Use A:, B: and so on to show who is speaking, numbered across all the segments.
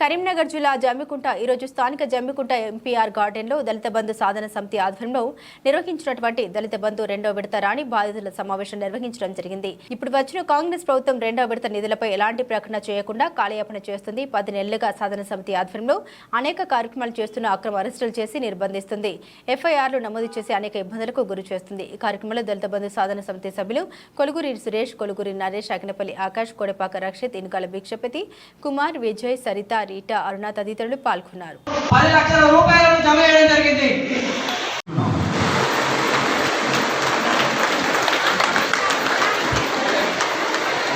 A: కరీంనగర్ జిల్లా జమ్మికుంట ఈరోజు స్థానిక జమ్మికుంట ఎంపీఆర్ గార్డెన్లో దళిత బంధు సాధన సమితి ఆధ్వర్యంలో నిర్వహించినటువంటి దళిత బంధు రెండో విడత రాణి బాధితుల సమావేశం నిర్వహించడం జరిగింది. ఇప్పుడు వచ్చిన కాంగ్రెస్ ప్రభుత్వం రెండో విడత నిధులపై ఎలాంటి ప్రకటన చేయకుండా కాలయాపన చేస్తుంది. పది నెలలుగా సాధన సమితి ఆధ్వర్యంలో అనేక కార్యక్రమాలు చేస్తున్న అక్రమ అరెస్టులు చేసి నిర్బంధిస్తుంది. ఎఫ్ఐఆర్లు నమోదు చేసి అనేక ఇబ్బందులకు గురి చేస్తుంది. ఈ కార్యక్రమంలో దళిత బంధు సాధన సమితి సభ్యులు కొలుగురి సురేష్ కొలుగురి నరేష్ అగ్నపల్లి ఆకాష్ కోడపాక రక్షిత్ ఇనుకాల భిక్షపతి కుమార్ విజయ్ సరిత రీటా అరుణ తదితరులు పాల్గొన్నారు.
B: పది లక్షల రూపాయలను జమ చేయడం జరిగింది.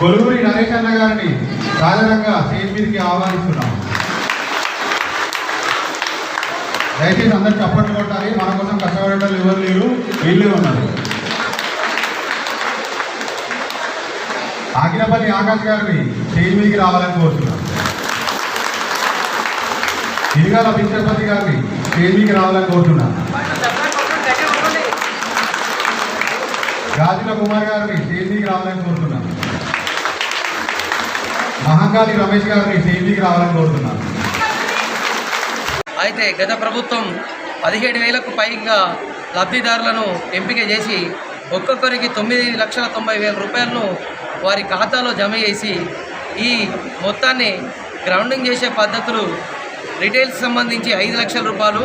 C: కొలుగురి నరేష్ అన్న గారిని సాధారణంగా స్టేజ్ మీదకి ఆహ్వానిస్తున్నాం. దయచేసి అందరు చప్పట్లు కొట్టాలి. మన కోసం కష్టపడేటోళ్ళు ఎవరు లేరు. వీళ్ళే ఉన్నారు. ఆగినపల్లి ఆకాష్ గారిని స్టేజ్ మీదకి రావాలని కోరుతున్నాం. ఇదిగా భిక్షపతి గారిని స్టేజ్ రావాలని కోరుతున్నా. గాజుల కుమార్ గారిని స్టేజ్ రావాలని కోరుతున్నా. మహంకాళి రమేష్ గారిని స్టేజ్ రావాలని కోరుతున్నా.
B: అయితే గత ప్రభుత్వం పదిహేడు వేలకు పైగా లబ్ధిదారులను ఎంపిక చేసి ఒక్కొక్కరికి తొమ్మిది లక్షల తొంభై వేల రూపాయలను వారి ఖాతాలో జమ చేసి ఈ మొత్తాన్ని గ్రౌండింగ్ చేసే పద్ధతులు రిటైల్కి సంబంధించి ఐదు లక్షల రూపాయలు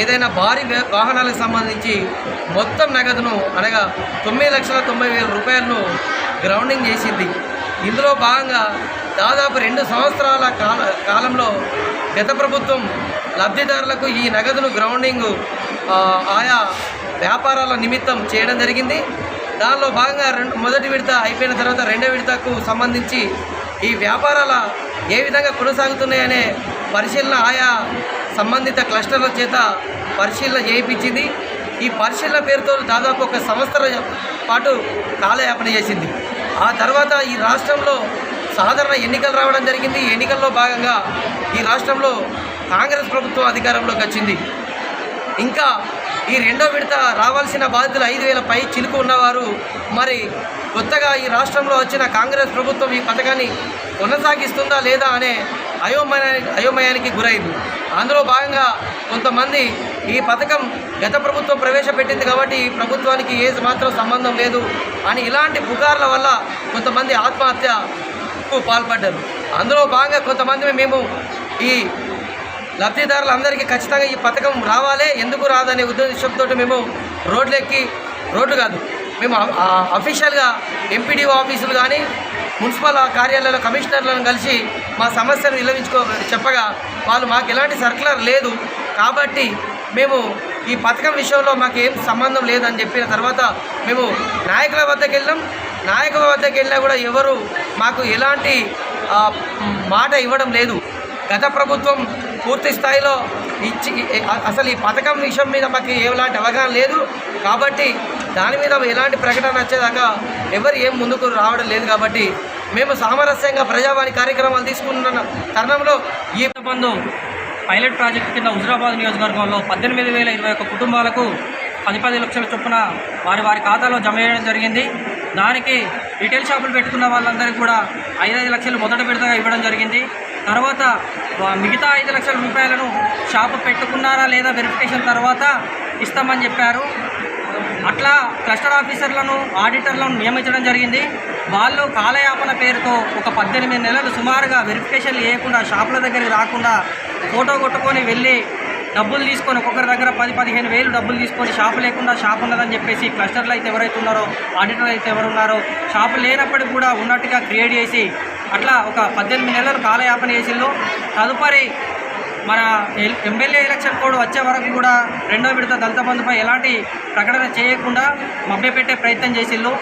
B: ఏదైనా భారీ వాహనాలకు సంబంధించి మొత్తం నగదును అనగా తొమ్మిది లక్షల తొంభై వేల రూపాయలను గ్రౌండింగ్ చేసింది. ఇందులో భాగంగా దాదాపు రెండు సంవత్సరాల కాల కాలంలో గత ప్రభుత్వం లబ్ధిదారులకు ఈ నగదును గ్రౌండింగ్ ఆయా వ్యాపారాల నిమిత్తం చేయడం జరిగింది. దానిలో భాగంగా రెండు మొదటి విడత అయిపోయిన తర్వాత రెండో విడతకు సంబంధించి ఈ వ్యాపారాల ఏ విధంగా కొనసాగుతున్నాయనే పరిశీలన ఆయా సంబంధిత క్లస్టర్ల చేత పరిశీలన చేయించింది. ఈ పరిశీలన పేరుతో దాదాపు ఒక సంవత్సరం పాటు కాలయాపన చేసింది. ఆ తర్వాత ఈ రాష్ట్రంలో సాధారణ ఎన్నికలు రావడం జరిగింది. ఈ ఎన్నికల్లో భాగంగా ఈ రాష్ట్రంలో కాంగ్రెస్ ప్రభుత్వం అధికారంలోకి వచ్చింది. ఇంకా ఈ రెండో విడత రావాల్సిన బాధితులు ఐదు వేల పై చిలుకు ఉన్నవారు మరి కొత్తగా ఈ రాష్ట్రంలో వచ్చిన కాంగ్రెస్ ప్రభుత్వం ఈ పథకాన్ని కొనసాగిస్తుందా లేదా అనే అయోమయానికి అయోమయానికి గురైంది. అందులో భాగంగా కొంతమంది ఈ పథకం గత ప్రభుత్వం ప్రవేశపెట్టింది కాబట్టి ఈ ప్రభుత్వానికి ఏ మాత్రం సంబంధం లేదు అని ఇలాంటి పుకార్ల వల్ల కొంతమంది ఆత్మహత్యకు పాల్పడ్డారు. అందులో భాగంగా కొంతమంది మేము ఈ లబ్ధిదారులందరికీ ఖచ్చితంగా ఈ పథకం రావాలే ఎందుకు రాదనే ఉద్దేశంతో మేము రోడ్లెక్కి రోడ్లు కాదు మేము అఫీషియల్గా ఎంపీడీఓ ఆఫీసులు కానీ మున్సిపల్ కార్యాలయాల కమిషనర్లను కలిసి మా సమస్యను నిలవించుకో చెప్పగా వాళ్ళు మాకు ఎలాంటి సర్కులర్ లేదు కాబట్టి మేము ఈ పథకం విషయంలో మాకు ఏం సంబంధం లేదని చెప్పిన తర్వాత మేము నాయకుల వద్దకు వెళ్ళాం. నాయకుల వద్దకు వెళ్ళినా కూడా ఎవరు మాకు ఎలాంటి మాట ఇవ్వడం లేదు. గత ప్రభుత్వం పూర్తి స్థాయిలో ఇచ్చి అసలు ఈ పథకం విషయం మీద మాకు ఎలాంటి అవగాహన లేదు. కాబట్టి దాని మీద ఎలాంటి ప్రకటన వచ్చేదాకా ఎవరు ఏం ముందుకు రావడం లేదు కాబట్టి మేము సామరస్యంగా ప్రజావాణి కార్యక్రమాలు తీసుకున్న తరుణంలో ఈ బంధు పైలట్ ప్రాజెక్టు కింద హుజరాబాద్ నియోజకవర్గంలో పద్దెనిమిది వేల ఇరవై ఒక్క కుటుంబాలకు పది పది లక్షల చొప్పున వారి వారి ఖాతాలో జమ చేయడం జరిగింది. దానికి రిటైల్ షాపులు పెట్టుకున్న వాళ్ళందరికీ కూడా ఐదైదు లక్షలు మొదట విడతగా ఇవ్వడం జరిగింది. తర్వాత మిగతా ఐదు లక్షల రూపాయలను షాపు పెట్టుకున్నారా లేదా వెరిఫికేషన్ తర్వాత ఇస్తామని చెప్పారు. అట్లా క్లస్టర్ ఆఫీసర్లను ఆడిటర్లను నియమించడం జరిగింది. వాళ్ళు కాలయాపన పేరుతో ఒక పద్దెనిమిది నెలలు సుమారుగా వెరిఫికేషన్లు చేయకుండా షాపుల దగ్గరికి రాకుండా ఫోటో కొట్టుకొని వెళ్ళి డబ్బులు తీసుకొని ఒక్కొక్కరి దగ్గర పది పదిహేను వేలు డబ్బులు తీసుకొని షాపు లేకుండా షాపు ఉన్నదని చెప్పేసి క్లస్టర్లు అయితే ఎవరైతే ఉన్నారో ఆడిటర్ అయితే ఎవరున్నారో షాపు లేనప్పటికి కూడా ఉన్నట్టుగా క్రియేట్ చేసి అట్లా ఒక పద్దెనిమిది నెలలు కాలయాపన చేసిండ్రు తదుపరి మన ఎల్- ఎమ్మెల్యే ఎలక్షన్ కోడ్ వచ్చే వరకు కూడా రెండో విడత దళిత బంధుపై ఎలాంటి ప్రకటన చేయకుండా మభ్యపెట్టే ప్రయత్నం చేసిళ్ళు.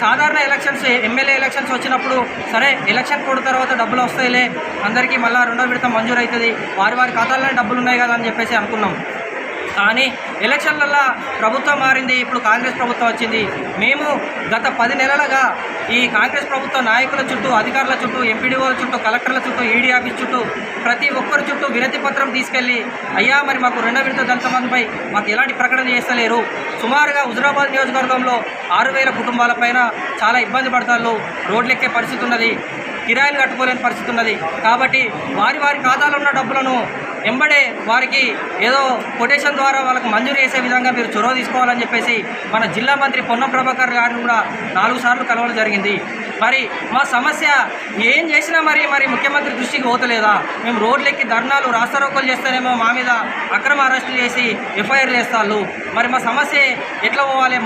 B: సాధారణ ఎలక్షన్స్ ఎమ్మెల్యే ఎలక్షన్స్ వచ్చినప్పుడు సరే ఎలక్షన్ కోడ్ తర్వాత డబ్బులు వస్తాయిలే అందరికీ మళ్ళీ రెండో విడత మంజూరు అవుతుంది వారి వారి ఖాతాల్లోనే డబ్బులు ఉన్నాయి కదా అని చెప్పేసి అనుకున్నాం. కానీ ఎలక్షన్లలో ప్రభుత్వం మారింది ఇప్పుడు కాంగ్రెస్ ప్రభుత్వం వచ్చింది. మేము గత పది నెలలుగా ఈ కాంగ్రెస్ ప్రభుత్వ నాయకుల చుట్టూ అధికారుల చుట్టూ ఎంపీడీఓల చుట్టూ కలెక్టర్ల చుట్టూ ఈడీ ఆఫీస్ చుట్టూ ప్రతి ఒక్కరి చుట్టూ వినతి పత్రం తీసుకెళ్ళి అయ్యా మరి మాకు రెండో విడత దళిత మాకు ఎలాంటి ప్రకటన చేస్తలేరు? సుమారుగా హుజరాబాద్ నియోజకవర్గంలో ఆరు వేల కుటుంబాలపైన చాలా ఇబ్బంది పడతారు రోడ్లెక్కే పరిస్థితి ఉన్నది
D: కిరాయిలు కట్టుకోలేని పరిస్థితి ఉన్నది కాబట్టి వారి వారి ఖాతాలో ఉన్న డబ్బులను ఎంబడే వారికి ఏదో కొటేషన్ ద్వారా వాళ్ళకి మంజూరు చేసే విధంగా మీరు చొరవ తీసుకోవాలని చెప్పేసి మన జిల్లా మంత్రి పొన్నం ప్రభాకర్ గారిని కూడా నాలుగు సార్లు కలవడం జరిగింది. మరి మా సమస్య ఏం చేసినా మరి మరి ముఖ్యమంత్రి దృష్టికి పోతలేదా? మేము రోడ్లెక్కి ధర్నాలు రాస్తారోకలు చేస్తేనేమో మా మీద అక్రమ అరెస్టులు చేసి ఎఫ్ఐఆర్ చేస్తారు మరి మా సమస్య ఎట్లా పోవాలి?